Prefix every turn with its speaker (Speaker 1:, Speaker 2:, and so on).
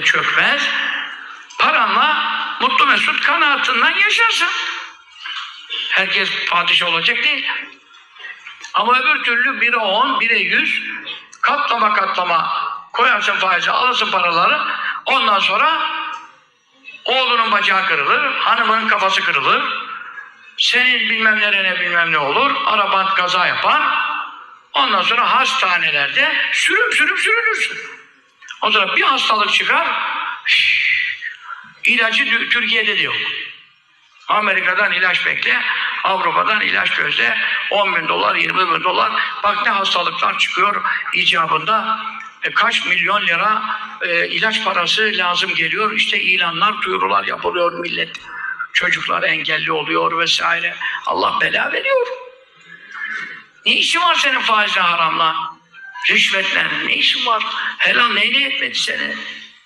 Speaker 1: de çökmez. Paranla mutlu mesut kanaatından yaşarsın. Herkes padişah olacak değil. Ama öbür türlü bire on, bire yüz katlama katlama koyarsın faize, alırsın paraları. Ondan sonra oğlunun bacağı kırılır, hanımının kafası kırılır. Senin bilmem nerene bilmem ne olur. Araban kaza yapar. Ondan sonra hastanelerde sürüm sürüm sürünürsün. O zaman bir hastalık çıkar. ilacı Tü- Türkiye'de de yok. Amerika'dan ilaç bekle, Avrupa'dan ilaç gözle. 10 bin dolar, 20 bin dolar. Bak ne hastalıklar çıkıyor icabında. E, kaç milyon lira e, ilaç parası lazım geliyor. İşte ilanlar, duyurular yapılıyor millet. Çocuklar engelli oluyor vesaire. Allah bela veriyor. Ne işin var senin faizle haramla? Rüşvetle ne işin var? Helal neyine yetmedi seni?